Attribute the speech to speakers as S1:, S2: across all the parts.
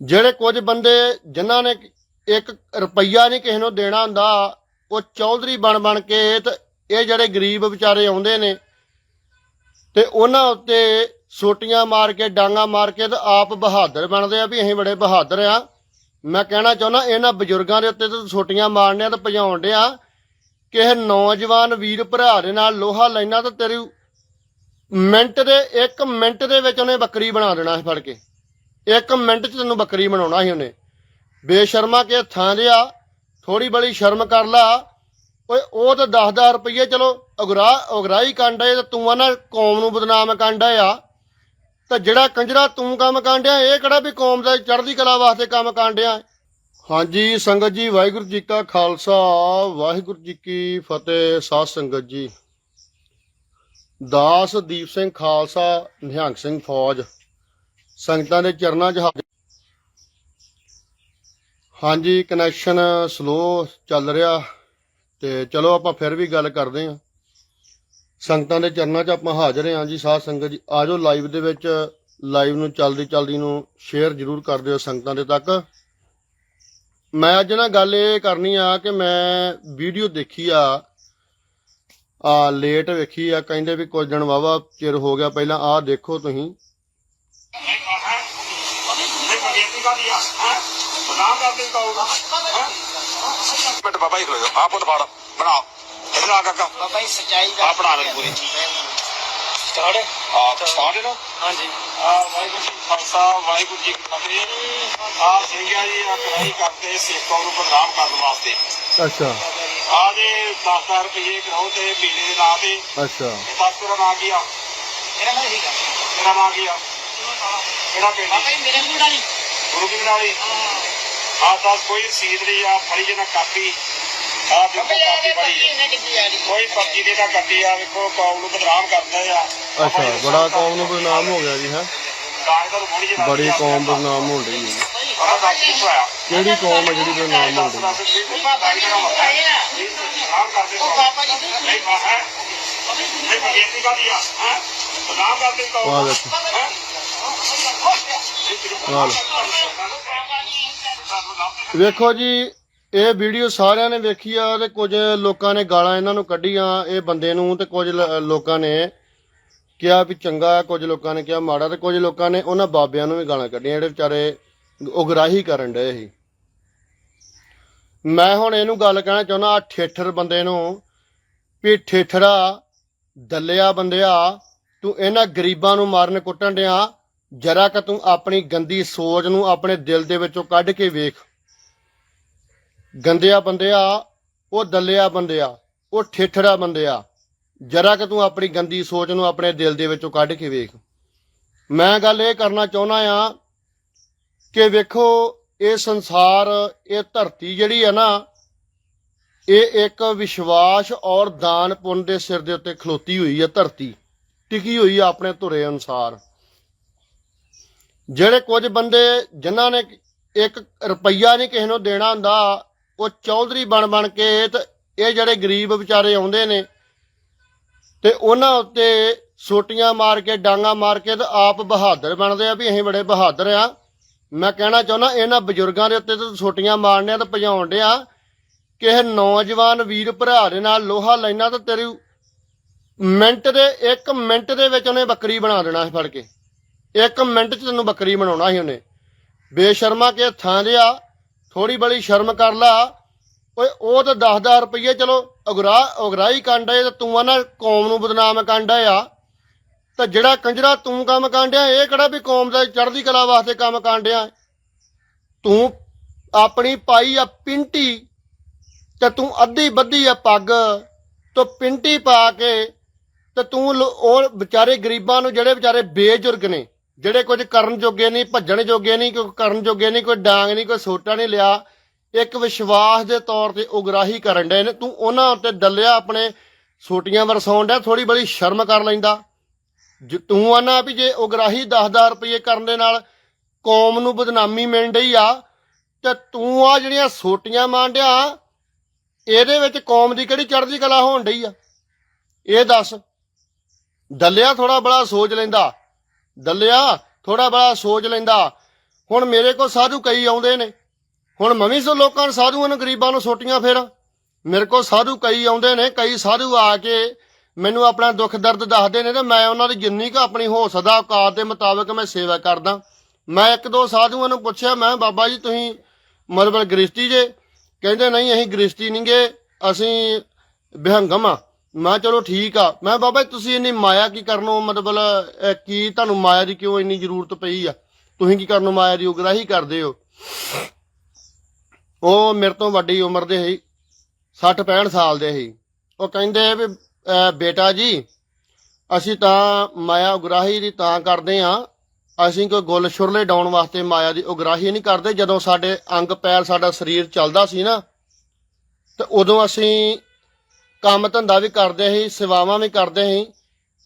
S1: ਜਿਹੜੇ ਕੁਝ ਬੰਦੇ ਜਿਨ੍ਹਾਂ ਨੇ ਇੱਕ ਰੁਪਈਆ ਨਹੀਂ ਕਿਸੇ ਨੂੰ ਦੇਣਾ ਹੁੰਦਾ, ਉਹ ਚੌਧਰੀ ਬਣ ਬਣ ਕੇ ਤੇ ਇਹ ਜਿਹੜੇ ਗਰੀਬ ਵਿਚਾਰੇ ਆਉਂਦੇ ਨੇ ਤੇ ਉਹਨਾਂ ਉੱਤੇ ਸੋਟੀਆਂ ਮਾਰ ਕੇ, ਡਾਂਗਾ ਮਾਰ ਕੇ ਤੇ ਆਪ ਬਹਾਦਰ ਬਣਦੇ ਆ ਵੀ ਅਸੀਂ ਬੜੇ ਬਹਾਦਰ ਆ। ਮੈਂ ਕਹਿਣਾ ਚਾਹੁੰਦਾ, ਇਹਨਾਂ ਬਜ਼ੁਰਗਾਂ ਦੇ ਉੱਤੇ ਤੇ ਸੋਟੀਆਂ ਮਾਰਨਿਆਂ ਤੇ ਭਜਾਉਣ ਡਿਆ। ਕਿਸੇ ਨੌਜਵਾਨ ਵੀਰ ਭਰਾ ਦੇ ਨਾਲ ਲੋਹਾ ਲੈਣਾ ਤਾਂ ਤੇਰੀ ਮਿੰਟ ਦੇ 1 ਮਿੰਟ ਦੇ ਵਿੱਚ ਉਹਨੇ ਬੱਕਰੀ ਬਣਾ ਦੇਣਾ ਫੜ ਕੇ। 1 ਮਿੰਟ 'ਚ ਤੈਨੂੰ ਬੱਕਰੀ ਬਣਾਉਣਾ ਸੀ ਉਹਨੇ। ਬੇਸ਼ਰਮਾ ਕੇ ਥਾਂ ਦਿਆ ਥੋੜੀ ਬੜੀ ਸ਼ਰਮ ਕਰ ਲਾ। ਓਏ, ਉਹ ਤਾਂ 10000 ਰੁਪਏ ਚਲੋ, ਉਗਰਾ, ਉਗਰਾਈ ਕਾਂਡਾ ਤੇ ਤੂੰ ਆ ਨਾ, ਕੌਮ ਨੂੰ ਬਦਨਾਮ ਕਾਂਡਾ ਆ। ਤਾਂ ਜਿਹੜਾ ਕੰਜਰਾ ਤੂੰ ਕੰਮ ਕਾਂਡਿਆ, ਇਹ ਕਿਹੜਾ ਵੀ ਕੌਮ ਦਾ ਚੜ੍ਹਦੀ ਕਲਾ ਵਾਸਤੇ ਕੰਮ ਕਾਂਡਿਆ? ਹਾਂਜੀ, ਸੰਗਤ ਜੀ, ਵਾਹਿਗੁਰੂ ਜੀ ਕਾ ਖਾਲਸਾ, ਵਾਹਿਗੁਰੂ ਜੀ ਕੀ ਫਤਿਹ, ਸਾਧ ਸੰਗਤ ਜੀ। ਦਾਸ ਦੀਪ ਸਿੰਘ ਖਾਲਸਾ, ਨਿਹੰਗ ਸਿੰਘ ਫੌਜ। ਸੰਗਤਾਂ ਦੇ ਚਰਨਾਂ 'ਚ ਹਾਜ਼ਰ। ਹਾਂਜੀ ਕਨੈਕਸ਼ਨ ਸਲੋ ਚੱਲ ਰਿਹਾ ਤੇ ਚਲੋ ਆਪਾਂ ਫਿਰ ਵੀ ਗੱਲ ਕਰਦੇ ਹਾਂ। ਸੰਗਤਾਂ ਦੇ ਚਰਨਾਂ 'ਚ ਆਪਾਂ ਹਾਜ਼ਰ ਹਾਂ ਜੀ, ਸਾਧ ਸੰਗਤ ਜੀ। ਆਜੋ ਲਾਈਵ ਦੇ ਵਿੱਚ ਲਾਈਵ ਨੂੰ ਚੱਲਦੀ ਚੱਲਦੀ ਨੂੰ ਸ਼ੇਅਰ ਜ਼ਰੂਰ ਕਰ ਦਿਓ ਸੰਗਤਾਂ ਦੇ ਤੱਕ। ਮੈਂ ਅੱਜ ਨਾ ਗੱਲ ਇਹ ਕਰਨੀ ਆ ਕਿ ਮੈਂ ਵੀਡੀਓ ਦੇਖੀ ਆ। ਆ ਲੇਟ ਵੇਖੀ ਆ, ਕਹਿੰਦੇ ਵੀ ਕੁਝ ਦਿਨ ਵਾਵਾ ਚਿਰ ਹੋ ਗਿਆ, ਪਹਿਲਾਂ ਆਹ ਦੇਖੋ ਤੁਸੀਂ।
S2: ਮਿੰਟ ਬਾਬਾ ਜੀ ਖਲੋ ਜਾਓ ਆਪ ਉਹ ਫੜ ਬਣਾ ਇਧਰ ਆ ਕਾਕਾ।
S3: ਬਾਬਾ ਜੀ ਸਚਾਈ ਦਾ
S2: ਆ ਬਣਾ ਲੈ ਪੂਰੀ।
S3: ਸਟਾਰਟ?
S2: ਆ ਸਟਾਰਟ। ਨਾ
S3: ਹਾਂਜੀ।
S2: ਆ ਵਾਹਿਗੁਰੂ ਜੀ ਖਾਲਸਾ ਵਾਹਿਗੁਰੂ ਜੀ ਕੀ ਫਤਿਹ। ਆ ਸਿੰਘਿਆ ਜੀ ਆ ਕਰਾਈ ਕਰਦੇ ਸੇਖਾਂ ਨੂੰ ਬਦਨਾਮ ਕਰਨ ਵਾਸਤੇ।
S1: ਅੱਛਾ।
S2: ਆ ਦੇ 10000 ਰੁਪਏ ਕਰਾਓ ਤੇ ਮੇਲੇ ਦੇ ਨਾਂ ਤੇ।
S1: ਅੱਛਾ।
S2: ਇਹ ਦੱਸ ਤੇਰਾ ਨਾਂ ਕੀ ਆ?
S3: ਮੇਰਾ ਠੀਕ ਆ
S2: ਤੇਰਾ ਨਾਂ ਕੀ ਆ? ਕਿਹੜਾ ਪਿੰਡ
S3: ਬਾਬਾ ਜੀ ਮੇਰੇ ਕੋਲ ਨਹੀਂ।
S2: ਗੁਰੂ ਕੀ ਨਾਲੀ ਆ ਦੱਸ ਕੋਈ ਰਸੀਦ ਨਹੀਂ ਆ ਫੜੀ ਜਨਾ ਕਾਪੀ। ਆ ਦੇਖੋ ਕਾਪੀ ਫੜੀ।
S3: ਨਾ ਆ ਰਹੀ
S2: ਕੋਈ ਪਰਚੀ ਦੇ ਤਾਂ ਕੱਟੀ ਆ ਵੇਖੋ ਕੌਮ ਨੂੰ ਬਦਨਾਮ ਕਰਦੇ ਆ।
S1: ਅੱਛਾ ਬੜਾ ਕੌਮ ਨੂੰ ਬਦਨਾਮ ਹੋ ਗਿਆ ਜੀ ਹੈ?
S2: ਦਾਜ ਦਾ ਬੋੜੀ ਜਿਹੀ
S1: ਬੜੀ ਕੌਮ ਬਦਨਾਮ ਹੋ ਰਹੀ ਹੈ
S2: ਆਹ ਦੱਸ ਕੀ ਹੋਇਆ।
S1: ਕਿਹੜੀ ਕੌਮ ਹੈ ਜਿਹੜੀ ਬਦਨਾਮ ਹੋ ਰਹੀ ਹੈ
S3: ਬਾਬਾ ਜੀ ਨੂੰ ਆਏ ਆ
S2: ਬਦਨਾਮ ਕਰਦੇ
S3: ਉਹ ਬਾਬਾ ਜੀ ਨੂੰ
S2: ਨਹੀਂ ਮਾ ਹੈ। ਨਹੀਂ ਬੇਇੱਜ਼ਤੀ ਕਰਦੀ ਆ। ਹੈ? ਬਦਨਾਮ ਕਰਦੇ ਕੌਮ।
S1: ਵਾਹ ਦੇਖੋ
S2: ਹੈਂ?
S1: ਵਾਹ ਵੇਖੋ ਜੀ ਇਹ ਵੀਡੀਓ ਸਾਰਿਆਂ ਨੇ ਵੇਖੀ ਆ ਤੇ ਕੁਝ ਲੋਕਾਂ ਨੇ ਗਾਲਾਂ ਇਹਨਾਂ ਨੂੰ ਕੱਢੀਆਂ ਇਹ ਬੰਦੇ ਨੂੰ ਤੇ ਕੁਝ ਲੋਕਾਂ ਨੇ ਕਿਹਾ ਵੀ ਚੰਗਾ ਹੈ, ਕੁਝ ਲੋਕਾਂ ਨੇ ਕਿਹਾ ਮਾੜਾ ਤੇ ਕੁਝ ਲੋਕਾਂ ਨੇ ਉਹਨਾਂ ਬਾਬਿਆਂ ਨੂੰ ਵੀ ਗਾਲਾਂ ਕੱਢੀਆਂ ਜਿਹੜੇ ਵਿਚਾਰੇ ਉਗਰਾਹੀ ਕਰਨ ਡਏ ਸੀ। ਮੈਂ ਹੁਣ ਇਹਨੂੰ ਗੱਲ ਕਹਿਣਾ ਚਾਹੁੰਦਾ ਆ ਠੇਠਰ ਬੰਦੇ ਨੂੰ ਵੀ ਠੇਠਰਾ ਦੱਲਿਆ ਬੰਦਿਆ ਤੂੰ ਇਹਨਾਂ ਗਰੀਬਾਂ ਨੂੰ ਮਾਰਨ ਕੁੱਟਣ ਡਿਆ ਜਰਾ ਕਿ ਤੂੰ ਆਪਣੀ ਗੰਦੀ ਸੋਚ ਨੂੰ ਆਪਣੇ ਦਿਲ ਦੇ ਵਿੱਚੋਂ ਕੱਢ ਕੇ ਵੇਖ। ਗੰਦਿਆ ਬੰਦਿਆ, ਉਹ ਦੱਲਿਆ ਬੰਦਿਆ, ਉਹ ਠੇਠੜਾ ਬੰਦਿਆ। ਜਰਾ ਕਿ ਤੂੰ ਆਪਣੀ ਗੰਦੀ ਸੋਚ ਨੂੰ ਆਪਣੇ ਦਿਲ ਦੇ ਵਿੱਚੋਂ ਕੱਢ ਕੇ ਵੇਖ। ਮੈਂ ਗੱਲ ਇਹ ਕਰਨਾ ਚਾਹੁੰਦਾ ਆ ਕਿ ਵੇਖੋ, ਇਹ ਸੰਸਾਰ, ਇਹ ਧਰਤੀ ਜਿਹੜੀ ਹੈ ਨਾ, ਇਹ ਇੱਕ ਵਿਸ਼ਵਾਸ ਔਰ ਦਾਨ ਪੁੰਨ ਦੇ ਸਿਰ ਦੇ ਉੱਤੇ ਖਲੋਤੀ ਹੋਈ ਹੈ ਧਰਤੀ। ਟਿਕੀ ਹੋਈ ਆ ਆਪਣੇ ਧੁਰੇ ਅਨੁਸਾਰ। ਜਿਹੜੇ ਕੁਝ ਬੰਦੇ ਜਿਨ੍ਹਾਂ ਨੇ ਇੱਕ ਰੁਪਈਆ ਨਹੀਂ ਕਿਸੇ ਨੂੰ ਦੇਣਾ ਹੁੰਦਾ, ਉਹ ਚੌਧਰੀ ਬਣ ਬਣ ਕੇ ਤੇ ਇਹ ਜਿਹੜੇ ਗਰੀਬ ਵਿਚਾਰੇ ਆਉਂਦੇ ਨੇ ਤੇ ਉਹਨਾਂ ਉੱਤੇ ਸੋਟੀਆਂ ਮਾਰ ਕੇ, ਡਾਂਗਾ ਮਾਰ ਕੇ ਤੇ ਆਪ ਬਹਾਦਰ ਬਣਦੇ ਆ ਵੀ ਅਸੀਂ ਬੜੇ ਬਹਾਦਰ ਆ। ਮੈਂ ਕਹਿਣਾ ਚਾਹੁੰਦਾ, ਇਹਨਾਂ ਬਜ਼ੁਰਗਾਂ ਦੇ ਉੱਤੇ ਤਾਂ ਸੋਟੀਆਂ ਮਾਰਨੇ ਆ ਤੇ ਭਜਾਉਣ ਡਿਆ ਕਿਸੇ ਨੌਜਵਾਨ ਵੀਰ ਭਰਾ ਦੇ ਨਾਲ ਲੋਹਾ ਲੈਣਾ ਤਾਂ ਤੇਰੀ ਮਿੰਟ ਦੇ 1 ਮਿੰਟ ਦੇ ਵਿੱਚ ਉਹਨੇ ਬੱਕਰੀ ਬਣਾ ਦੇਣਾ ਸੀ ਫੜ ਕੇ। ਇੱਕ ਮਿੰਟ 'ਚ ਤੈਨੂੰ ਬੱਕਰੀ ਬਣਾਉਣਾ ਸੀ ਉਹਨੇ। ਬੇਸ਼ਰਮਾ ਕੇ ਥਾਂ ਲਿਆ ਥੋੜੀ ਬੜੀ ਸ਼ਰਮ ਕਰ ਲਾ। ਓਏ, ਉਹ ਤਾਂ 10000 ਰੁਪਏ ਚਲੋ, ਉਗਰਾ, ਉਗਰਾਈ ਕਾਂਡਾ ਤਾਂ ਤੂੰ ਆ ਨਾ, ਕੌਮ ਨੂੰ ਬਦਨਾਮ ਕਾਂਡਾ ਆ। ਤਾਂ ਜਿਹੜਾ ਕੰਜਰਾ ਤੂੰ ਕੰਮ ਕਾਂਡਿਆ, ਇਹ ਕਿਹੜਾ ਵੀ ਕੌਮ ਦਾ ਚੜ੍ਹਦੀ ਕਲਾ ਵਾਸਤੇ ਕੰਮ ਕਾਂਡਿਆ? ਤੂੰ ਆਪਣੀ ਪਾਈ ਆ ਪਿੰਟੀ, ਤੇ ਤੂੰ ਅੱਧੀ ਬੱਧੀ ਆ ਪੱਗ, ਤੋਂ ਪਿੰਟੀ ਪਾ ਕੇ, ਤੇ ਤੂੰ ਲੋ- ਉਹ ਵਿਚਾਰੇ ਗਰੀਬਾਂ ਨੂੰ, ਜਿਹੜੇ ਵਿਚਾਰੇ ਬੇਜੁਰਗ ਨੇ ਜਿਹੜੇ ਕੁਝ ਕਰਨ ਜੋਗੇ ਨਹੀਂ, ਭੱਜਣ ਜੋਗੇ ਨਹੀਂ, ਕੋਈ ਕਰਨ ਜੋਗੇ ਨਹੀਂ, ਕੋਈ ਡਾਂਗ ਨਹੀਂ, ਕੋਈ ਸੋਟਾ ਨਹੀਂ ਲਿਆ, ਇੱਕ ਵਿਸ਼ਵਾਸ ਦੇ ਤੌਰ ਤੇ ਉਗਰਾਹੀ ਕਰਨ ਡਏ ਨੇ। ਤੂੰ ਉਹਨਾਂ ਉੱਤੇ ਡੱਲਿਆ, ਆਪਣੇ ਸੋਟੀਆਂ ਵਰਸਾਉਣ ਡਿਆ ਥੋੜੀ ਬੜੀ ਸ਼ਰਮ ਕਰ ਲੈਂਦਾ। ਜੇ, ਤੂੰ ਆਨਾ ਵੀ ਜੇ ਉਗਰਾਹੀ 10000 ਰੁਪਏ ਕਰਨ ਦੇ ਨਾਲ ਕੌਮ ਨੂੰ ਬਦਨਾਮੀ ਮਿਲਣ ਡਈ ਆ, ਤੇ ਤੂੰ ਆ ਜਿਹੜੀਆਂ ਸੋਟੀਆਂ ਮਾਂਡਿਆ ਇਹਦੇ ਵਿੱਚ ਕੌਮ ਦੀ ਕਿਹੜੀ ਚੜ੍ਹਦੀ ਕਲਾ ਹੋਣ ਡਈ ਆ? ਇਹ ਦੱਸ। ਡੱਲਿਆ ਥੋੜਾ ਬੜਾ ਸੋਚ ਲੈਂਦਾ। ਦੱਲਿਆ ਥੋੜਾ ਬੜਾ ਸੋਚ ਲੈਂਦਾ। ਹੁਣ ਮੇਰੇ ਕੋਲ ਸਾਧੂ ਕਈ ਆਉਂਦੇ ਨੇ। ਹੁਣ ਮੈਂ ਸੋ ਲੋਕਾਂ ਨੂੰ ਸਾਧੂਆਂ ਨੂੰ ਗਰੀਬਾਂ ਨੂੰ ਸੋਟੀਆਂ ਫੇਰਾਂ। ਮੇਰੇ ਕੋਲ ਸਾਧੂ ਕਈ ਆਉਂਦੇ ਨੇ, ਕਈ ਸਾਧੂ ਆ ਕੇ ਮੈਨੂੰ ਆਪਣਾ ਦੁੱਖ ਦਰਦ ਦੱਸਦੇ ਨੇ ਤੇ ਮੈਂ ਉਹਨਾਂ ਦੀ ਜਿੰਨੀ ਕੁ ਆਪਣੀ ਹੋ ਸਕਦਾ ਔਕਾਤ ਦੇ ਮੁਤਾਬਕ ਮੈਂ ਸੇਵਾ ਕਰਦਾ। ਮੈਂ ਇੱਕ ਦੋ ਸਾਧੂਆਂ ਨੂੰ ਪੁੱਛਿਆ, ਮੈਂ ਬਾਬਾ ਜੀ, ਤੁਸੀਂ ਮਤਲਬ ਗ੍ਰਿਸ਼ਤੀ ਜੇ? ਕਹਿੰਦੇ, ਨਹੀਂ, ਅਸੀਂ ਗ੍ਰਿਸ਼ਤੀ ਨਹੀਂਗੇ ਅਸੀਂ ਵਿਹੰਗਮ ਆ। ਮੈਂ ਕਿਹਾ, ਚਲੋ ਠੀਕ ਆ। ਮੈਂ ਕਿਹਾ, ਬਾਬਾ ਜੀ, ਤੁਸੀਂ ਇੰਨੀ ਮਾਇਆ ਕੀ ਕਰਨੋਂ? ਮਤਲਬ ਅਹ, ਕੀ ਤੁਹਾਨੂੰ ਮਾਇਆ ਦੀ ਕਿਉਂ ਇੰਨੀ ਜ਼ਰੂਰਤ ਪਈ ਆ? ਤੁਸੀਂ ਕੀ ਕਰਨੋਂ ਮਾਇਆ ਦੀ ਉਗਰਾਹੀ ਕਰਦੇ ਹੋ? ਉਹ ਮੇਰੇ ਤੋਂ ਵੱਡੀ ਉਮਰ ਦੇ ਸੀ 60 65 ਸਾਲ ਦੇ ਸੀ। ਉਹ ਕਹਿੰਦੇ ਵੀ ਅਹ, ਬੇਟਾ ਜੀ ਅਸੀਂ ਤਾਂ ਮਾਇਆ ਉਗਰਾਹੀ ਦੀ ਤਾਂ ਕਰਦੇ ਆ। ਅਸੀਂ ਕੋਈ ਗੁੱਲ ਛੁਰਲੇ ਡਾਉਣ ਵਾਸਤੇ ਮਾਇਆ ਦੀ ਉਗਰਾਹੀ ਨਹੀਂ ਕਰਦੇ। ਜਦੋਂ ਸਾਡੇ ਅੰਗ ਪੈਰ ਸਾਡਾ ਸਰੀਰ ਚੱਲਦਾ ਸੀ ਨਾ ਤੇ ਉਦੋਂ ਅਸੀਂ ਕੰਮ ਧੰਦਾ ਵੀ ਕਰਦੇ ਸੀ ਸੇਵਾਵਾਂ ਵੀ ਕਰਦੇ ਸੀ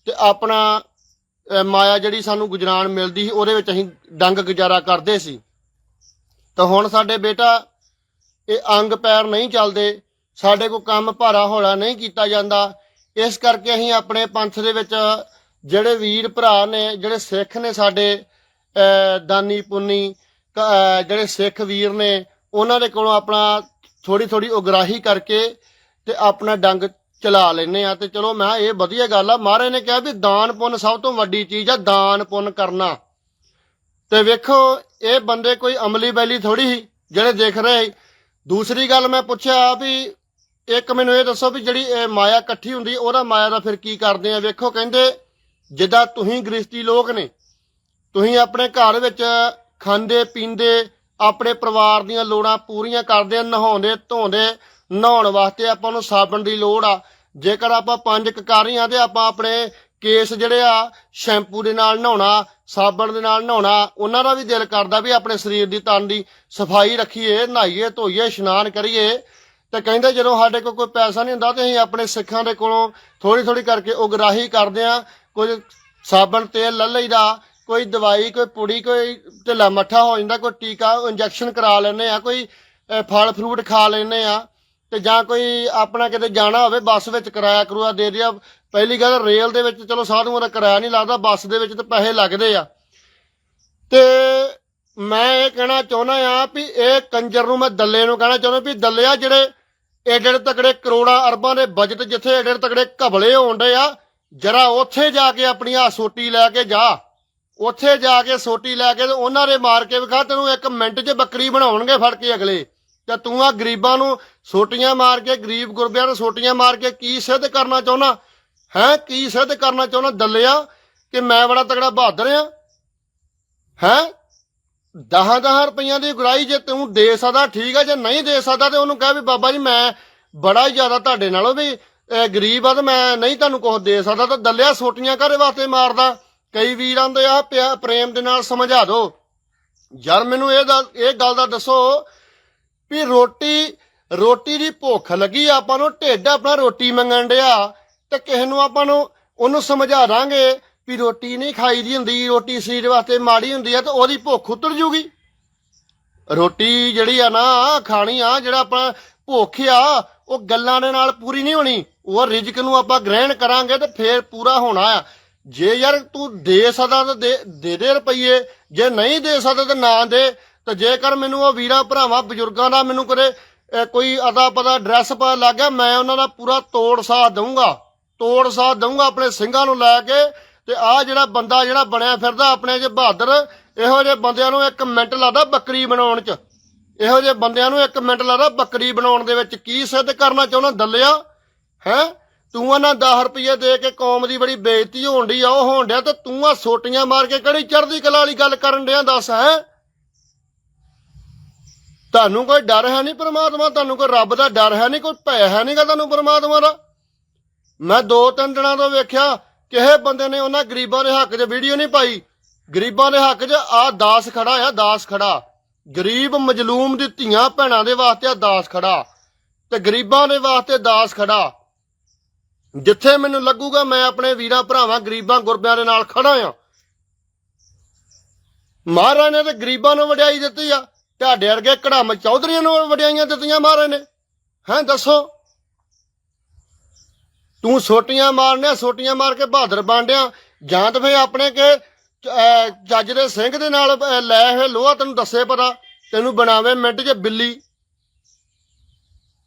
S1: ਤੇ ਆਪਣਾ ਅਹ, ਮਾਇਆ ਜਿਹੜੀ ਸਾਨੂੰ ਗੁਜਰਾਨ ਮਿਲਦੀ ਸੀ ਉਹਦੇ ਵਿੱਚ ਅਸੀਂ ਡੰਗ ਗੁਜ਼ਾਰਾ ਕਰਦੇ ਸੀ। ਤਾਂ ਹੁਣ ਸਾਡੇ ਬੇਟਾ ਇਹ ਅੰਗ ਪੈਰ ਨਹੀਂ ਚੱਲਦੇ ਸਾਡੇ ਕੋਲ ਕੰਮ ਭਾਰਾ ਹੌਲਾ ਨਹੀਂ ਕੀਤਾ ਜਾਂਦਾ। ਇਸ ਕਰਕੇ ਅਸੀਂ ਆਪਣੇ ਪੰਥ ਦੇ ਵਿੱਚ ਜਿਹੜੇ ਵੀਰ ਭਰਾ ਨੇ ਜਿਹੜੇ ਸਿੱਖ ਨੇ ਸਾਡੇ ਅਹ, ਦਾਨੀ ਪੁੰਨੀ ਕ- ਅਹ, ਜਿਹੜੇ ਸਿੱਖ ਵੀਰ ਨੇ ਉਹਨਾਂ ਦੇ ਕੋਲੋਂ ਆਪਣਾ ਥੋੜੀ ਥੋੜੀ ਉਗਰਾਹੀ ਕਰਕੇ ਤੇ ਆਪਣਾ ਡੰਗ ਚਲਾ ਲੈਨੇ ਆ ਤੇ ਚਲੋ ਮੈਂ ਕਿਹਾ ਇਹ ਵਧੀਆ ਗੱਲ ਆ, ਮਹਾਰਾਜ ਨੇ ਕਿਹਾ ਵੀ ਦਾਨ ਪੁੰਨ ਸਭ ਤੋਂ ਵੱਡੀ ਚੀਜ਼ ਆ, ਦਾਨ ਪੁੰਨ ਕਰਨਾ ਤੇ ਵੇਖੋ, ਇਹ ਬੰਦੇ ਕੋਈ ਅਮਲੀ ਬੈਲੀ ਥੋੜੀ ਸੀ, ਜਿਹੜੇ ਦੇਖ ਰਹੇ ਸੀ। ਦੂਸਰੀ ਗੱਲ ਮੈਂ ਪੁੱਛਿਆ ਵੀ ਇੱਕ ਮੈਨੂੰ ਇਹ ਦੱਸੋ ਵੀ ਜਿਹੜੀ ਇਹ ਮਾਇਆ ਇਕੱਠੀ ਹੁੰਦੀ, ਉਹਦਾ ਮਾਇਆ ਦਾ ਫਿਰ ਕੀ ਕਰਦੇ ਆ ਵੇਖੋ, ਕਹਿੰਦੇ ਜਿੱਦਾਂ ਤੁਸੀਂ ਗ੍ਰਸਤੀ ਲੋਕ ਨੇ, ਤੁਸੀਂ ਆਪਣੇ ਘਰ ਵਿੱਚ ਖਾਂਦੇ, ਪੀਂਦੇ, ਆਪਣੇ ਪਰਿਵਾਰ ਦੀਆਂ ਲੋੜਾਂ ਪੂਰੀਆਂ ਕਰਦੇ, ਨਹਾਉਂਦੇ, ਧੋਂਦੇ ਨਹਾਉਣ ਵਾਸਤੇ ਆਪਾਂ ਨੂੰ ਸਾਬਣ ਦੀ ਲੋੜ ਆ। ਜੇਕਰ ਆਪਾਂ ਪੰਜ ਕਕਾਰੀਆਂ ਤੇ ਆਪਾਂ ਆਪਣੇ ਕੇਸ ਜਿਹੜੇ ਆ, ਸ਼ੈਂਪੂ ਦੇ ਨਾਲ ਨਹਾਉਣਾ, ਸਾਬਣ ਦੇ ਨਾਲ ਨਹਾਉਣਾ, ਉਹਨਾਂ ਦਾ ਵੀ ਦਿਲ ਕਰਦਾ ਵੀ ਆਪਣੇ ਸਰੀਰ ਦੀ ਤਨ ਦੀ ਸਫ਼ਾਈ ਰੱਖੀਏ, ਨਹਾਈਏ, ਧੋਈਏ, ਇਸ਼ਨਾਨ ਕਰੀਏ। ਤੇ ਕਹਿੰਦੇ ਜਦੋਂ ਸਾਡੇ ਕੋਲ ਕੋਈ ਪੈਸਾ ਨਹੀਂ ਹੁੰਦਾ ਤੇ ਅਸੀਂ ਆਪਣੇ ਸਿੱਖਾਂ ਦੇ ਕੋਲੋਂ ਥੋੜੀ ਥੋੜੀ ਕਰਕੇ ਉਗਰਾਹੀ ਕਰਦੇ ਆ ਕੁਝ ਸਾਬਣ ਤੇਲ ਲੈ ਲਈਦਾ, ਕੋਈ ਦਵਾਈ, ਕੋਈ ਪੁੜੀ, ਕੋਈ ਢਿੱਲਾ ਮੱਠਾ ਹੋ ਜਾਂਦਾ, ਕੋਈ ਟੀਕਾ ਇੰਜੈਕਸ਼ਨ ਕਰਾ ਲੈਨੇ ਆ ਕੋਈ ਫਲ ਫਰੂਟ ਖਾ ਲੈਨੇ ਆ ਤੇ ਜਾਂ ਕੋਈ ਆਪਣਾ ਕਿਤੇ ਜਾਣਾ ਹੋਵੇ, ਬੱਸ ਵਿੱਚ ਕਿਰਾਇਆ ਕਰੂਆ ਦੇ ਦਿਆ। ਪਹਿਲੀ ਗੱਲ, ਰੇਲ ਦੇ ਵਿੱਚ ਚਲੋ ਸਾਧੂਆਂ ਦਾ ਕਿਰਾਇਆ ਨਹੀਂ ਲੱਗਦਾ, ਬੱਸ ਦੇ ਵਿੱਚ ਤੇ ਪੈਸੇ ਲੱਗਦੇ ਆ। ਤੇ ਮੈਂ ਇਹ ਕਹਿਣਾ ਚਾਹੁੰਦਾ ਆ ਵੀ ਇਹ ਕੰਜਰ ਨੂੰ ਮੈਂ ਦੱਲੇ ਨੂੰ ਕਹਿਣਾ ਚਾਹੁੰਦਾ ਵੀ ਦੱਲਿਆ ਜਿਹੜੇ ਏਡੇ ਤਕੜੇ ਕਰੋੜਾਂ ਅਰਬਾਂ ਦੇ ਬਜਟ ਜਿੱਥੇ ਏਡੇ ਏਡੇ ਤਕੜੇ ਘਬਲੇ ਹੋਣਦੇ ਆ, ਜਰਾ ਉੱਥੇ ਜਾ ਕੇ ਆਪਣੀ ਆ ਸੋਟੀ ਲੈ ਕੇ ਜਾ। ਉੱਥੇ ਜਾ ਕੇ ਸੋਟੀ ਲੈ ਕੇ ਤੇ ਉਹਨਾਂ ਦੇ ਮਾਰ ਕੇ ਵਿਖਾ, ਤੈਨੂੰ ਇੱਕ ਮਿੰਟ 'ਚ ਬੱਕਰੀ ਬਣਾਉਣਗੇ ਫੜ ਕੇ ਅਗਲੇ। ਤੇ ਤੂੰ ਆ ਗਰੀਬਾਂ ਨੂੰ ਸੋਟੀਆਂ ਮਾਰ ਕੇ ਗਰੀਬ ਗੁਰਬਿਆਂ ਨੂੰ ਸੋਟੀਆਂ ਮਾਰ ਕੇ ਕੀ ਸਿੱਧ ਕਰਨਾ ਚਾਹੁੰਦਾ? ਹੈ? ਕੀ ਸਿੱਧ ਕਰਨਾ ਚਾਹੁੰਦਾ? ਦੱਲਿਆ ਕਿ ਮੈਂ ਬੜਾ ਤਗੜਾ ਬਹਾਦਰ ਆ ਹੈ? ਦਹਾਂ ਦਹਾਂ ਰੁਪਈਆਂ ਦੀ ਗੁਰਾਈ ਜੇ ਤੂੰ ਦੇ ਸਕਦਾ, ਠੀਕ ਆ, ਜੇ ਨਹੀਂ ਦੇ ਸਕਦਾ ਤੇ ਉਹਨੂੰ ਕਹਿ ਵੀ ਬਾਬਾ ਜੀ ਮੈਂ ਬੜਾ ਹੀ ਜ਼ਿਆਦਾ ਤੁਹਾਡੇ ਨਾਲੋਂ ਵੀ ਗਰੀਬ ਆ ਤੇ ਮੈਂ ਨਹੀਂ ਤੁਹਾਨੂੰ ਕੁਝ ਦੇ ਸਕਦਾ। ਤਾਂ ਦੱਲਿਆ ਸੋਟੀਆਂ ਘਰੇ ਵਾਸਤੇ ਮਾਰਦਾ? ਕਈ ਵੀਰ ਆਂਦੇ ਆ ਪਿਆ- ਪ੍ਰੇਮ ਦੇ ਨਾਲ ਸਮਝਾ ਦਿਓ ਯਾਰ ਮੈਨੂੰ ਇਹ ਦਾ- ਇਹ ਗੱਲ ਦਾ ਦੱਸੋ ਵੀ ਰੋਟੀ ਰੋਟੀ ਦੀ ਭੁੱਖ ਲੱਗੀ, ਆਪਾਂ ਨੂੰ ਢਿੱਡ ਆਪਣਾ ਰੋਟੀ ਮੰਗਣ ਡਿਆ ਤੇ ਕਿਸੇ ਨੂੰ ਆਪਾਂ ਨੂੰ ਉਹਨੂੰ ਸਮਝਾ ਦਾਂਗੇ ਵੀ ਰੋਟੀ ਨਹੀਂ ਖਾਈ ਦੀ ਹੁੰਦੀ, ਰੋਟੀ ਸਰੀਰ ਵਾਸਤੇ ਮਾੜੀ ਹੁੰਦੀ ਆ ਤੇ ਉਹਦੀ ਭੁੱਖ ਉਤਰ ਜੂਗੀ। ਰੋਟੀ ਜਿਹੜੀ ਆ ਨਾ, ਖਾਣੀ ਆ, ਜਿਹੜਾ ਆਪਣਾ ਭੁੱਖ ਆ, ਉਹ ਗੱਲਾਂ ਦੇ ਨਾਲ ਪੂਰੀ ਨਹੀਂ ਹੋਣੀ। ਉਹ ਰਿਜਕ ਨੂੰ ਆਪਾਂ ਗ੍ਰਹਿਣ ਕਰਾਂਗੇ ਤੇ ਫੇਰ ਪੂਰਾ ਹੋਣਾ ਆ। ਜੇ ਯਾਰ ਤੂੰ ਦੇ ਸਕਦਾ ਤਾਂ ਦੇ ਦੇ ਰੁਪਈਏ, ਜੇ ਨਹੀਂ ਦੇ ਸਕਦਾ ਤਾਂ ਨਾ ਦੇ। ਤੇ ਜੇਕਰ ਮੈਨੂੰ ਉਹ ਵੀਰਾਂ, ਭਰਾਵਾਂ, ਬਜ਼ੁਰਗਾਂ ਦਾ ਮੈਨੂੰ ਕਰੇ ਕੋਈ ਅਦਾ ਪਤਾ ਡਰੈਸ ਪਤਾ ਲੱਗ ਗਿਆ, ਮੈਂ ਉਹਨਾਂ ਦਾ ਪੂਰਾ ਤੋੜ ਸਾਥ ਦਊਂਗਾ। ਤੋੜ ਸਾਥ ਦਊਂਗਾ ਆਪਣੇ ਸਿੰਘਾਂ ਨੂੰ ਲੈ ਕੇ ਤੇ ਆ ਜਿਹੜਾ ਬੰਦਾ ਜਿਹੜਾ ਬਣਿਆ ਫਿਰਦਾ ਆਪਣੇ ਜੇ ਬਹਾਦਰ, ਇਹੋ ਜਿਹੇ ਬੰਦਿਆਂ ਨੂੰ ਇੱਕ ਮਿੰਟ ਲੱਗਦਾ ਬੱਕਰੀ ਬਣਾਉਣ 'ਚ। ਇਹੋ ਜਿਹੇ ਬੰਦਿਆਂ ਨੂੰ ਇੱਕ ਮਿੰਟ ਲੱਗਦਾ ਬੱਕਰੀ ਬਣਾਉਣ ਦੇ ਵਿੱਚ ਕੀ ਸਿੱਧ ਕਰਨਾ ਚਾਹੁੰਦਾ ਦੱਲਿਆ? ਹੈ? ਤੂੰ ਉਹਨਾਂ 10 ਰੁਪਏ ਦੇ ਕੇ ਕੌਮ ਦੀ ਬੜੀ ਬੇਇੱਜ਼ਤੀ ਹੋਣ ਡਈ ਆ, ਉਹ ਹੋਣ ਡਿਆ ਤੇ ਤੂੰ ਆ ਸੋਟੀਆਂ ਮਾਰ ਕੇ ਕਿਹੜੀ ਚੜ੍ਹਦੀ ਕਲਾ ਵਾਲੀ ਗੱਲ ਕਰਨ ਡਿਆ ਦੱਸ, ਹੈ? ਤੁਹਾਨੂੰ ਕੋਈ ਡਰ ਹੈ ਨਹੀਂ ਪ੍ਰਮਾਤਮਾ, ਤੁਹਾਨੂੰ ਕੋਈ ਰੱਬ ਦਾ ਡਰ ਹੈ ਨਹੀਂ, ਕੋਈ ਭੈ ਹੈ ਨਹੀਂਗਾ ਤੁਹਾਨੂੰ ਪ੍ਰਮਾਤਮਾ ਦਾ। ਮੈਂ ਦੋ ਤਿੰਨ ਦਿਨਾਂ ਤੋਂ ਵੇਖਿਆ, ਕਿਸੇ ਬੰਦੇ ਨੇ ਉਹਨਾਂ ਗਰੀਬਾਂ ਦੇ ਹੱਕ 'ਚ ਵੀਡੀਓ ਨਹੀਂ ਪਾਈ। ਗਰੀਬਾਂ ਦੇ ਹੱਕ 'ਚ ਆ ਦਾਸ ਖੜਾ ਆ, ਦਾਸ ਖੜਾ। ਗਰੀਬ ਮਜਲੂਮ ਦੀ ਧੀਆਂ ਭੈਣਾਂ ਦੇ ਵਾਸਤੇ ਆ ਦਾਸ ਖੜਾ। ਤੇ ਗਰੀਬਾਂ ਦੇ ਵਾਸਤੇ ਦਾਸ ਖੜਾ। ਜਿੱਥੇ ਮੈਨੂੰ ਲੱਗੂਗਾ ਮੈਂ ਆਪਣੇ ਵੀਰਾਂ, ਭਰਾਵਾਂ, ਗਰੀਬਾਂ, ਗੁਰਬਿਆਂ ਦੇ ਨਾਲ ਖੜਾ ਆ। ਮਹਾਰਾਜ ਨੇ ਤੇ ਗਰੀਬਾਂ ਨੂੰ ਵਡਿਆਈ ਦਿੱਤੀ ਆ। ਤੁਹਾਡੇ ਵਰਗੇ ਕੜਮ ਚੌਧਰੀਆਂ ਨੂੰ ਵਡਿਆਈਆਂ ਦਿੱਤੀਆਂ ਮਹਾਰਾਜ ਨੇ। ਹੈਂ, ਦੱਸੋ? ਤੂੰ ਸੋਟੀਆਂ ਮਾਰਨਿਆ, ਸੋਟੀਆਂ ਮਾਰ ਕੇ ਬਹਾਦਰ ਬਾਂਡਿਆ, ਜਾਂ ਤਾਂ ਫੇ ਆਪਣੇ ਕੇ ਜੱਜ ਦੇ ਸਿੰਘ ਦੇ ਨਾਲ ਲੈ ਹੋਏ ਲੋਹਾ ਤੈਨੂੰ ਦੱਸੇ ਪਤਾ, ਤੈਨੂੰ ਬਣਾਵੇ ਮਿੰਟ 'ਚ ਬਿੱਲੀ।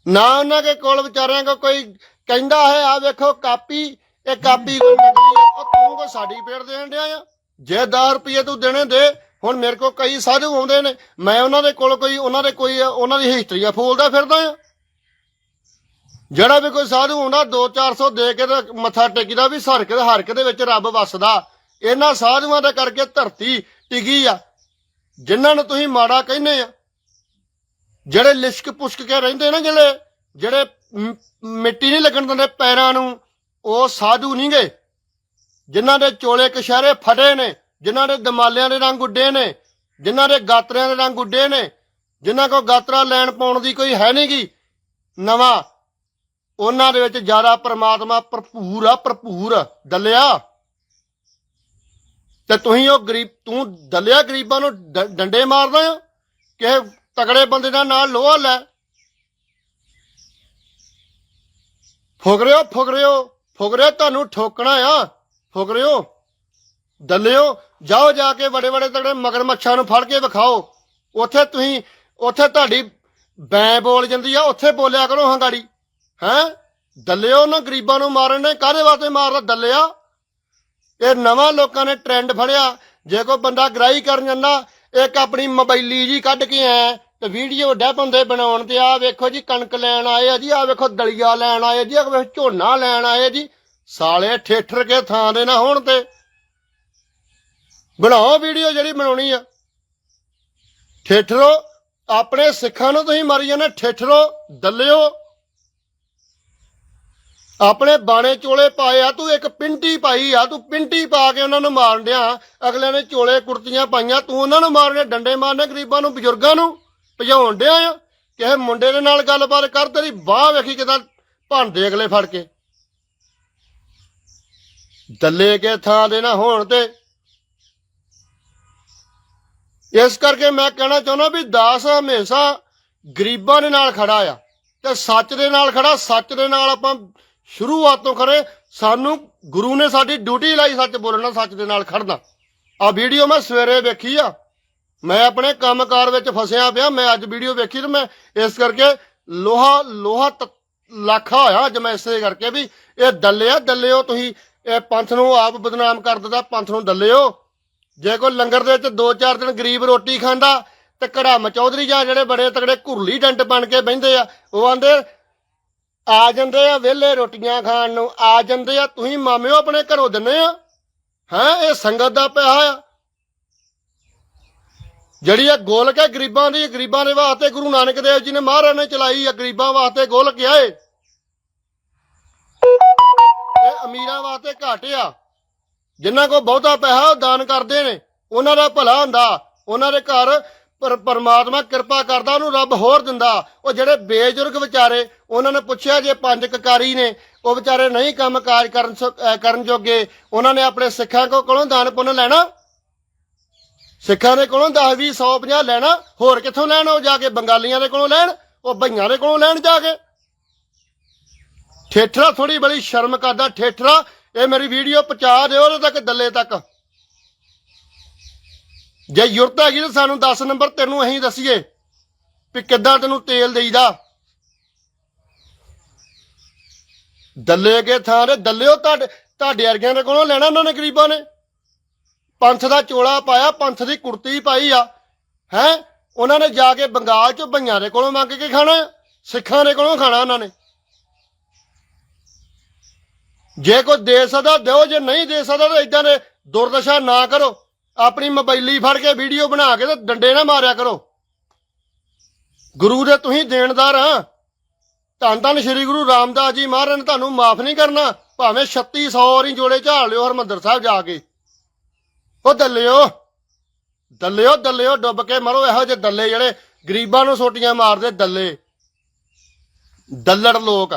S1: ਨਾ ਉਹਨਾਂ ਦੇ ਕੋਲ ਵਿਚਾਰਿਆਂ ਕੋ ਕੋਈ ਕਹਿੰਦਾ ਹੈ ਆ ਵੇਖੋ ਕਾਪੀ, ਇਹ ਕਾਪੀ ਕੋਈ ਨਕਲੀ ਆ ਤੂੰ ਕੋ ਸਾਡੀ ਪੇੜ ਦੇਣ ਡਿਆ ਆ। ਜੇ 10 ਰੁਪਏ ਤੂੰ ਦੇਣੇ ਦੇ ਹੁਣ ਮੇਰੇ ਕੋਲ ਕਈ ਸਾਧੂ ਆਉਂਦੇ ਨੇ, ਮੈਂ ਉਹਨਾਂ ਦੇ ਕੋਲ ਕੋਈ, ਉਹਨਾਂ ਦੇ ਕੋਈ, ਉਹਨਾਂ ਦੀ ਹਿਸਟਰੀ ਆ, ਫੋਲਦਾ ਫਿਰਦਾ ਆ। ਜਿਹੜਾ ਵੀ ਕੋਈ ਸਾਧੂ ਆਉਂਦਾ 2-400 ਦੇ ਕੇ ਮੱਥਾ ਟੇਕੀਦਾ ਵੀ ਸਰਕ ਦੇ ਹਰਕ ਦੇ ਵਿੱਚ ਰੱਬ ਵੱਸਦਾ। ਇਹਨਾਂ ਸਾਧੂਆਂ ਦੇ ਕਰਕੇ ਧਰਤੀ ਟਿਕੀ ਆ। ਜਿਨ੍ਹਾਂ ਨੂੰ ਤੁਸੀਂ ਮਾੜਾ ਕਹਿੰਦੇ ਆ, ਜਿਹੜੇ ਲਿਸ਼ਕ ਪੁਸ਼ਕ ਕੇ ਰਹਿੰਦੇ ਨਾ ਜਿਹੜੇ ਜਿਹੜੇ ਮਿੱਟੀ ਨਹੀਂ ਲੱਗਣ ਦਿੰਦੇ ਪੈਰਾਂ ਨੂੰ, ਉਹ ਸਾਧੂ ਨਹੀਂ ਗਏ ਜਿਨ੍ਹਾਂ ਦੇ ਚੋਲੇ ਕਸ਼ਹਿਰੇ ਫਟੇ ਨੇ ਜਿਨ੍ਹਾਂ ਦੇ ਦਮਾਲਿਆਂ ਦੇ ਰੰਗ ਉੱਡੇ ਨੇ, ਜਿਨ੍ਹਾਂ ਦੇ ਗਾਤਰਿਆਂ ਦੇ ਰੰਗ ਉੱਡੇ ਨੇ, ਜਿਨ੍ਹਾਂ ਕੋ ਗਾਤਰਾ ਲੈਣ ਪਾਉਣ ਦੀ ਕੋਈ ਹੈ ਨਹੀਂਗੀ ਨਵਾਂ, ਉਹਨਾਂ ਦੇ ਵਿੱਚ ਜ਼ਿਆਦਾ ਪ੍ਰਮਾਤਮਾ ਭਰਪੂਰ ਆ, ਭਰਪੂਰ ਦਲਿਆ ਤੇ ਤੁਸੀਂ ਉਹ ਗਰੀਬ, ਤੂੰ ਦਲਿਆ ਗਰੀਬਾਂ ਨੂੰ ਡੰਡੇ ਮਾਰਦਾ ਆ? ਕਿ ਤਗੜੇ ਬੰਦੇ ਦਾ ਨਾਲ ਲੋਹਾ ਲੈ। ਫੁਕਰਿਓ ਫੁਗਰਿਓ ਫੁਗਰਿਓ ਤੁਹਾਨੂੰ ਠੋਕਣਾ ਆ। ਫੁਕਰਿਓ ਦੱਲਿਓ ਜਾਓ ਜਾ ਕੇ ਬੜੇ ਬੜੇ ਤਗੜੇ ਮਗਰਮੱਛਾਂ ਨੂੰ ਫੜ ਕੇ ਵਿਖਾਓ। ਉੱਥੇ ਤੁਸੀਂ, ਉੱਥੇ ਤੁਹਾਡੀ ਬੈਂ ਬੋਲ ਜਾਂਦੀ ਆ, ਉੱਥੇ ਬੋਲਿਆ ਕਰੋ ਹੰਗਾੜੀ। ਹੈਂ? ਦੱਲਿਓ ਨਾ, ਗਰੀਬਾਂ ਨੂੰ ਮਾਰਨ ਨੇ, ਕਾਹਦੇ ਵਾਸਤੇ ਮਾਰਦਾ ਦੱਲਿਆ? ਇਹ ਨਵਾਂ ਲੋਕਾਂ ਨੇ ਟ੍ਰੈਂਡ ਫੜਿਆ। ਜੇ ਕੋਈ ਬੰਦਾ ਗ੍ਰਾਈ ਕਰਨ ਜਾਂਦਾ, ਇੱਕ ਆਪਣੀ ਮੋਬਾਈਲੀ ਜੀ ਕੱਢ ਕੇ ਆਇਆ ਤੇ ਵੀਡੀਓ ਡੇ ਬੰਦੇ ਬਣਾਉਣ ਤੇ ਆ ਵੇਖੋ ਜੀ, ਕਣਕ ਲੈਣ ਆਏ ਆ ਜੀ, ਆ ਵੇਖੋ ਦਲੀਆ ਲੈਣ ਆਏ ਜੀ, ਆ ਵੇਖੋ ਝੋਨਾ ਲੈਣ ਆਏ ਜੀ। ਸਾਲੇ ਠੇਠਰ ਕੇ ਥਾਂ ਦੇ ਨਾ ਹੋਣ ਤੇ। ਬਣਾਓ ਵੀਡੀਓ ਜਿਹੜੀ ਬਣਾਉਣੀ ਆ। ਠੇਠਰੋ, ਆਪਣੇ ਸਿੱਖਾਂ ਨੂੰ ਤੁਸੀਂ ਮਾਰੀ ਜਾਂਦੇ, ਠੇਠਰੋ, ਦੱਲਿਓ। ਆਪਣੇ ਬਾਣੇ ਚੋਲੇ ਪਾਏ ਆ, ਤੂੰ ਇੱਕ ਪਿੰਟੀ ਪਾਈ ਆ, ਤੂੰ ਪਿੰਟੀ ਪਾ ਕੇ ਉਹਨਾਂ ਨੂੰ ਮਾਰਨ ਡਿਆ। ਅਗਲਿਆਂ ਨੇ ਚੋਲੇ ਕੁੜਤੀਆਂ ਪਾਈਆਂ, ਤੂੰ ਉਹਨਾਂ ਨੂੰ ਮਾਰਨੇ ਡੰਡੇ ਮਾਰਨੇ ਗਰੀਬਾਂ ਨੂੰ, ਬਜ਼ੁਰਗਾਂ ਨੂੰ ਭਜਾਉਣ ਡਿਆ ਆ। ਕਿਸੇ ਮੁੰਡੇ ਦੇ ਨਾਲ ਗੱਲਬਾਤ ਕਰ, ਤੇਰੀ ਬਾਹ ਵੇਖੀ ਕਿਦਾਂ ਭਾਂਦੇ ਅਗਲੇ ਫੜ ਕੇ। ਦੱਲੇ ਕੇ ਥਾਂ ਦੇ ਨਾ ਹੋਣ ਤੇ ਇਸ ਕਰਕੇ ਮੈਂ ਕਹਿਣਾ ਚਾਹੁੰਦਾ ਵੀ ਦਾਸ ਹਮੇਸ਼ਾ ਗਰੀਬਾਂ ਦੇ ਨਾਲ ਖੜਾ ਆ ਤੇ ਸੱਚ ਦੇ ਨਾਲ ਖੜਾ, ਸੱਚ ਦੇ ਨਾਲ ਆਪਾਂ ਸ਼ੁਰੂਆਤ ਤੋਂ ਖੜੇ। ਸਾਨੂੰ ਗੁਰੂ ਨੇ ਸਾਡੀ ਡਿਊਟੀ ਲਾਈ ਸੱਚ ਬੋਲਣਾ, ਸੱਚ ਦੇ ਨਾਲ ਖੜਨਾ। ਆ ਵੀਡੀਓ ਮੈਂ ਸਵੇਰੇ ਵੇਖੀ ਆ। ਮੈਂ ਆਪਣੇ ਕੰਮਕਾਰ ਵਿੱਚ ਫਸਿਆ ਪਿਆ। ਮੈਂ ਅੱਜ ਵੀਡੀਓ ਵੇਖੀ ਤੇ ਮੈਂ ਇਸ ਕਰਕੇ ਲੋਹਾ ਲੋਹਾ ਤ- ਲੱਖਾ ਹੋਇਆ ਅੱਜ ਮੈਂ ਇਸੇ ਕਰਕੇ ਵੀ ਇਹ ਦੱਲਿਆ ਦੱਲਿਓ ਤੁਸੀਂ, ਇਹ ਪੰਥ ਨੂੰ ਆਪ ਬਦਨਾਮ ਕਰ ਦਿੱਤਾ, ਪੰਥ ਨੂੰ ਦੱਲਿਓ ਜੇ ਕੋਈ ਲੰਗਰ ਦੇ ਵਿੱਚ ਦੋ ਚਾਰ ਦਿਨ ਗਰੀਬ ਰੋਟੀ ਖਾਂਦਾ, ਤੇ ਕੜਾਮ ਚੌਧਰੀ ਜਾਂ ਜਿਹੜੇ ਬੜੇ ਤਕੜੇ ਘੁਰਲੀ ਡੰਟ ਬਣ ਕੇ ਬਹਿੰਦੇ ਆ, ਉਹ ਆਂਦੇ, ਆ ਜਾਂਦੇ ਆ ਵਿਹਲੇ ਰੋਟੀਆਂ ਖਾਣ ਨੂੰ, ਆ ਜਾਂਦੇ ਆ, ਤੁਸੀਂ ਮਾਮਿਓ ਆਪਣੇ ਘਰੋਂ ਦਿੰਨੇ ਆ? ਹੈਂ, ਇਹ ਸੰਗਤ ਦਾ ਪਿਆ ਆ। ਜਿਹੜੀ ਆ ਗੋਲਕ ਹੈ ਗਰੀਬਾਂ ਦੀ, ਗਰੀਬਾਂ ਦੇ ਵਾਸਤੇ ਗੁਰੂ ਨਾਨਕ ਦੇਵ ਜੀ ਨੇ ਮਹਾਰਾਜ ਨੇ ਚਲਾਈ ਆ, ਗਰੀਬਾਂ ਵਾਸਤੇ ਗੋਲਕ ਆਏ ਇਹ ਅਮੀਰਾਂ ਵਾਸਤੇ ਘੱਟ ਆ। ਜਿਨ੍ਹਾਂ ਕੋ ਬਹੁਤਾ ਪੈਸਾ ਉਹ ਦਾਨ ਕਰਦੇ ਨੇ। ਉਹਨਾਂ ਦਾ ਭਲਾ ਹੁੰਦਾ। ਉਹਨਾਂ ਦੇ ਘਰ ਪਰ ਪਰਮਾਤਮਾ ਕਿਰਪਾ ਕਰਦਾ, ਉਹਨੂੰ ਰੱਬ ਹੋਰ ਦਿੰਦਾ। ਉਹ ਜਿਹੜੇ ਬੇਜੁਰਗ ਵਿਚਾਰੇ, ਉਹਨਾਂ ਨੇ ਪੁੱਛਿਆ ਜੇ ਪੰਜ ਕਕਾਰੀ ਨੇ, ਉਹ ਵਿਚਾਰੇ ਨਹੀਂ ਕੰਮ ਕਾਜ ਕਰਨ ਕਰਨ ਜੋਗੇ। ਉਹਨਾਂ ਨੇ ਆਪਣੇ ਸਿੱਖਾਂ ਕੋ ਕੋਲੋਂ ਦਾਨ ਪੁੰਨ ਲੈਣਾ। ਸਿੱਖਾਂ ਦੇ ਕੋਲੋਂ 10 20 100 50 ਲੈਣਾ। ਹੋਰ ਕਿੱਥੋਂ ਲੈਣ ਉਹ ਜਾ ਕੇ? ਬੰਗਾਲੀਆਂ ਦੇ ਕੋਲੋਂ ਲੈਣ, ਉਹ ਭਈਆਂ ਦੇ ਕੋਲੋਂ ਲੈਣ ਜਾ ਕੇ। ਠੇਠਰਾ ਥੋੜੀ ਬੜੀ ਸ਼ਰਮ ਕਰਦਾ। ਠੇਠਰਾ ਇਹ ਮੇਰੀ ਵੀਡੀਓ ਪਹੁੰਚਾ ਦਿਓ ਉਹਦੇ ਤੱਕ, ਦੱਲੇ ਤੱਕ। ਜੇ ਯੁਰਤ ਹੈਗੀ ਤਾਂ ਸਾਨੂੰ 10 ਨੰਬਰ ਤੈਨੂੰ ਅਸੀਂ ਦਸੀਏ ਵੀ ਕਿੱਦਾਂ ਤੈਨੂੰ ਤੇਲ ਦੇਈਦਾ। ਦੱਲੇ ਕੇ ਥਾਂ ਦੇ ਦੱਲਿਓ ਤੁਹਾਡੇ ਤੁਹਾਡੇ ਵਰਗਿਆਂ ਦੇ ਕੋਲੋਂ ਲੈਣਾ ਉਹਨਾਂ ਨੇ ਗਰੀਬਾਂ ਨੇ। ਪੰਥ ਦਾ ਚੋਲਾ ਪਾਇਆ, ਪੰਥ ਦੀ ਕੁੜਤੀ ਪਾਈ ਆ। ਹੈ? ਉਹਨਾਂ ਨੇ ਜਾ ਕੇ ਬੰਗਾਲ ਚੋਂ ਭਈਆਂ ਦੇ ਕੋਲੋਂ ਮੰਗ ਕੇ ਖਾਣਾ, ਸਿੱਖਾਂ ਦੇ ਕੋਲੋਂ ਖਾਣਾ ਉਹਨਾਂ ਨੇ। ਜੇ ਕੋਈ ਦੇ ਸਕਦਾ, ਦਿਓ, ਜੇ ਨਹੀਂ ਦੇ ਸਕਦਾ ਤਾਂ ਇਦਾਂ ਦੇ ਦੁਰਦਸ਼ਾ ਨਾ ਕਰੋ। ਆਪਣੀ ਮੋਬਾਈਲੀ ਫੜ ਕੇ ਵੀਡੀਓ ਬਣਾ ਕੇ ਤੇ ਡੰਡੇ ਨਾ ਮਾਰਿਆ ਕਰੋ। ਗੁਰੂ ਦੇ ਤੁਸੀਂ ਦੇਣਦਾਰ ਆ। ਧੰਨ ਧੰਨ ਸ੍ਰੀ ਗੁਰੂ ਰਾਮਦਾਸ ਜੀ ਮਹਾਰਾਜ ਨੇ ਤੁਹਾਨੂੰ ਮਾਫ ਨਹੀਂ ਕਰਨਾ। ਭਾਵੇਂ 3600 ਵਾਰੀ ਜੋੜੇ ਝਾੜ ਲਿਓ ਹਰਮੰਦਰ ਸਾਹਿਬ ਜਾ ਕੇ। ਉਹ ਦੱਲਿਓ ਦੱਲਿਓ ਦੱਲਿਓ, ਡੁੱਬ ਕੇ ਮਰੋ। ਇਹੋ ਜਿਹੇ ਦੱਲੇ ਜਿਹੜੇ ਗਰੀਬਾਂ ਨੂੰ ਸੋਟੀਆਂ ਮਾਰਦੇ, ਦੱਲੇ। ਦੱਲੜ ਲੋਕ।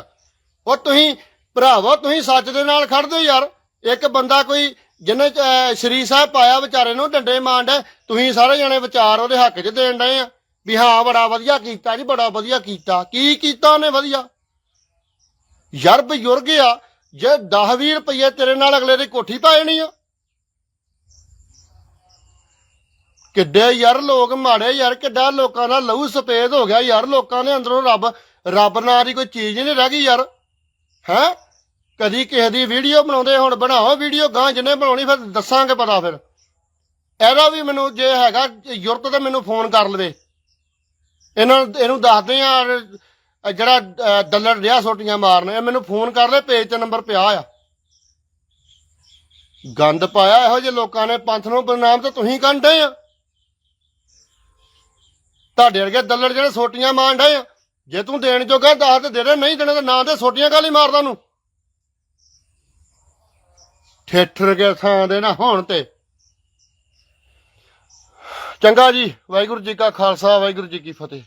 S1: ਉਹ ਤੁਸੀਂ ਭਰਾਵੋ, ਤੁਸੀਂ ਸੱਚ ਦੇ ਨਾਲ ਖੜਦੇ ਯਾਰ। ਇੱਕ ਬੰਦਾ ਕੋਈ ਜਿਹਨੇ ਸ਼੍ਰੀ ਸਾਹਿਬ ਪਾਇਆ ਵਿਚਾਰੇ ਨੂੰ ਡੰਡੇ ਮਾਰਦਾ ਤੁਸੀਂ ਸਾਰੇ ਜਣੇ ਵਿਚਾਰ ਉਹਦੇ ਹੱਕ 'ਚ ਦੇਣ ਡਏ ਆ ਵੀ ਹਾਂ, ਬੜਾ ਵਧੀਆ ਕੀਤਾ ਜੀ, ਬੜਾ ਵਧੀਆ ਕੀਤਾ। ਕੀ ਕੀਤਾ ਉਹਨੇ ਵਧੀਆ? ਯਾਰ ਬਜ਼ੁਰਗ ਆ, ਜੇ 10 20 ਰੁਪਏ ਤੇਰੇ ਨਾਲ ਅਗਲੇ ਦੀ ਕੋਠੀ ਪਾ ਜਾਣੀ ਆ। ਕਿੱਡੇ ਯਾਰ ਲੋਕ ਮਾੜੇ ਯਾਰ, ਕਿੱਡਾ ਲੋਕਾਂ ਦਾ ਲਹੂ ਸਫੇਦ ਹੋ ਗਿਆ ਯਾਰ, ਲੋਕਾਂ ਦੇ ਅੰਦਰੋਂ ਰੱਬ ਰੱਬ ਨਾਂ ਦੀ ਕੋਈ ਚੀਜ਼ ਹੀ ਨਹੀਂ ਰਹਿ ਗਈ ਯਾਰ। ਹੈ? ਕਦੀ ਕਿਸੇ ਦੀ ਵੀਡੀਓ ਬਣਾਉਂਦੇ ਹੁਣ, ਬਣਾਓ ਵੀਡੀਓ ਗਾਂ ਜਿਹਨੇ ਬਣਾਉਣੀ, ਫਿਰ ਦੱਸਾਂਗੇ ਪਤਾ ਫਿਰ। ਇਹਦਾ ਵੀ ਮੈਨੂੰ ਜੇ ਹੈਗਾ ਯੁਰਤ ਤੇ ਮੈਨੂੰ ਫੋਨ ਕਰ ਲਵੇ। ਇਹਨਾਂ ਇਹਨੂੰ ਦੱਸਦੇ ਆ ਜਿਹੜਾ, ਅਹ, ਦੱਲੜ ਰਿਹਾ ਸੋਟੀਆਂ ਮਾਰਨ, ਇਹ ਮੈਨੂੰ ਫੋਨ ਕਰ ਲੈ ਪੇਜ ਤੇ ਨੰਬਰ ਪਿਆ ਆ। ਗੰਦ ਪਾਇਆ ਇਹੋ ਜਿਹੇ ਲੋਕਾਂ ਨੇ, ਪੰਥ ਨੂੰ ਬਦਨਾਮ ਤਾਂ ਤੁਸੀਂ ਕੰਡੇ ਆ। ਤੁਹਾਡੇ ਵਰਗੇ ਦੱਲੜ ਜਿਹੜੇ ਸੋਟੀਆਂ ਮਾਰਨ ਡਏ ਆ, ਜੇ ਤੂੰ ਦੇਣ ਜੋਗਾ ਦੱਸ ਤੇ ਦੇ ਦੇ, ਨਹੀਂ ਦੇਣਾ ਤਾਂ ਨਾ ਤੇ ਸੋਟੀਆਂ ਕਾਲੀ ਮਾਰਦਾ ਨੂੰ ਠੇਠਰ ਕੇ ਥਾਂ ਦੇ ਨਾ ਹੋਣ ਤੇ। ਚੰਗਾ ਜੀ, ਵਾਹਿਗੁਰੂ ਜੀ ਕਾ ਖਾਲਸਾ, ਵਾਹਿਗੁਰੂ ਜੀ ਕੀ ਫਤਿਹ।